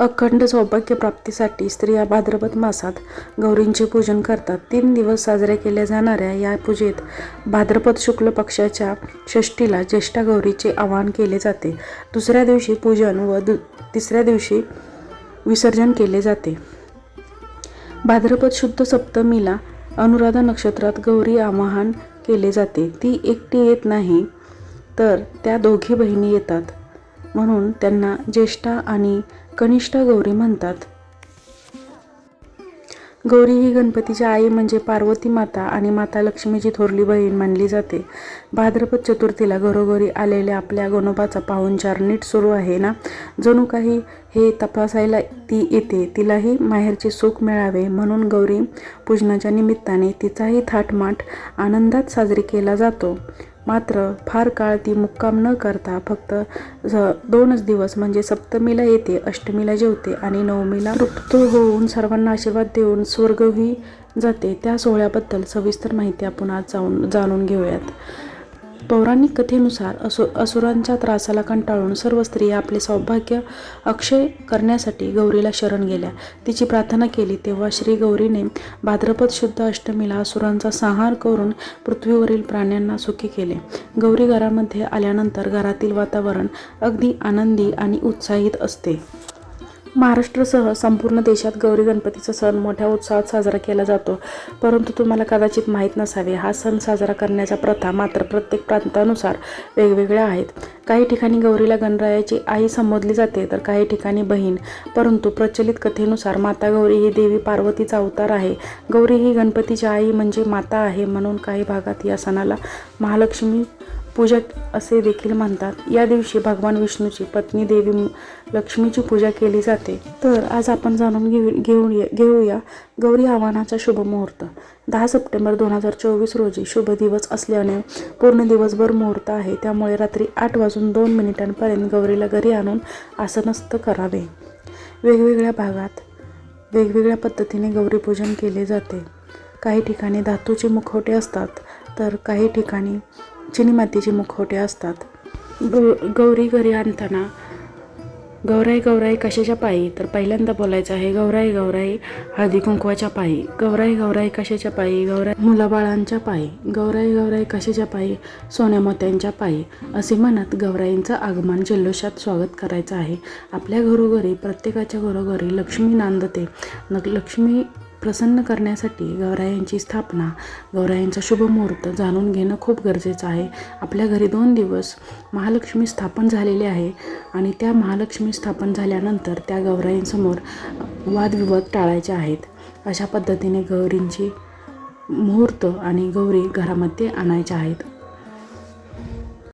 अखंड सौभाग्य प्राप्तीसाठी स्त्रिया भाद्रपद मासात गौरींचे पूजन करतात. तीन दिवस साजऱ्या केल्या जाणाऱ्या या पूजेत भाद्रपद शुक्ल पक्षाच्या षष्टीला ज्येष्ठा गौरीचे आवाहन केले जाते. दुसऱ्या दिवशी पूजन व दु तिसऱ्या दिवशी विसर्जन केले जाते. भाद्रपद शुद्ध सप्तमीला अनुराधा नक्षत्रात गौरी आवाहन केले जाते. ती एकटी येत नाही तर त्या दोघी बहिणी येतात. म्हणून त्यांना ज्येष्ठा आणि कनिष्ठ गौरी म्हणतात. गौरी ही गणपतीची आई म्हणजे पार्वती माता आणि माता लक्ष्मीची थोरली बहीण मानली जाते. भाद्रपद चतुर्थीला घरोघरी आलेल्या आपल्या गणोबाचा पाहुणचार नीट सुरू आहे ना? जणू काही हे तपासायला ती येते तिलाही माहेरचे सुख मिळावे म्हणून गौरी पूजनाच्या निमित्ताने तिचाही थाटमाट आनंदात साजरी केला जातो. मात्र फार काळ ती मुक्काम न करता फक्त दोनच दिवस म्हणजे सप्तमीला येते अष्टमीला जेवते आणि नवमीला तृप्त होऊन सर्वांना आशीर्वाद देऊन स्वर्गही जाते. त्या सोहळ्याबद्दल सविस्तर माहिती आपण आज जाऊन जाणून घेऊयात. पौराणिक कथेनुसार असु असुरांच्या त्रासाला कंटाळून सर्व स्त्रिया आपले सौभाग्य अक्षय करण्यासाठी गौरीला शरण गेल्या. तिची प्रार्थना केली तेव्हा श्री गौरीने भाद्रपद शुद्ध अष्टमीला असुरांचा संहार करून पृथ्वीवरील प्राण्यांना सुखी केले. गौरी घरामध्ये आल्यानंतर घरातील वातावरण अगदी आनंदी आणि उत्साहित असते. महाराष्ट्रासह संपूर्ण देशात गौरी गणपतीचा सण मोठ्या उत्साहात साजरा केला जातो. परंतु तुम्हाला कदाचित माहीत नसावे हा सण साजरा करण्याच्या प्रथा मात्र प्रत्येक प्रांतानुसार वेगवेगळ्या आहेत. काही ठिकाणी गौरीला गणरायाची आई संबोधली जाते तर काही ठिकाणी बहीण. परंतु प्रचलित कथेनुसार माता गौरी ही देवी पार्वतीचा अवतार आहे. गौरी ही गणपतीची आई म्हणजे माता आहे म्हणून काही भागात या सणाला महालक्ष्मी पूजा असे देखील म्हणतात. या दिवशी भगवान विष्णूची पत्नी देवी लक्ष्मीची पूजा केली जाते. तर आज आपण जाणून घेऊ घेऊया घेऊया गौरी आव्हानाचा शुभ मुहूर्त. दहा सप्टेंबर दोन हजार चोवीस रोजी शुभ दिवस असल्याने पूर्ण दिवसभर मुहूर्त आहे. त्यामुळे रात्री आठ वाजून दोन मिनिटांपर्यंत गौरीला घरी आणून आसनस्थ करावे. वेगवेगळ्या भागात वेगवेगळ्या पद्धतीने गौरीपूजन केले जाते. काही ठिकाणी धातूचे मुखवटे असतात तर काही ठिकाणी चिनी मातीचे मुखवटे असतात. गौ गौरी घरी आणताना गौराई गौराई कशाच्या पायी? तर पहिल्यांदा बोलायचं आहे गौराई गौराई हळदी कुंकवाच्या पायी. गौराई गौराई कशाच्या पायी? गौराई मुलाबाळांच्या पायी. गौराई गौराई कशाच्या पायी? सोन्या मोत्यांच्या पायी. असे म्हणत गौराईंचं आगमन जल्लोषात स्वागत करायचं आहे. आपल्या घरोघरी प्रत्येकाच्या घरोघरी लक्ष्मी नांदते लक्ष्मी प्रसन्न करण्यासाठी गौरायांची स्थापना गौरायांचा शुभ मुहूर्त जाणून घेणं खूप गरजेचं आहे. आपल्या घरी दोन दिवस महालक्ष्मी स्थापन झालेली आहे आणि त्या महालक्ष्मी स्थापन झाल्यानंतर त्या गौराईंसमोर वादविवाद टाळायचे आहेत. अशा पद्धतीने गौरींची मुहूर्त आणि गौरी घरामध्ये आणायच्या आहेत.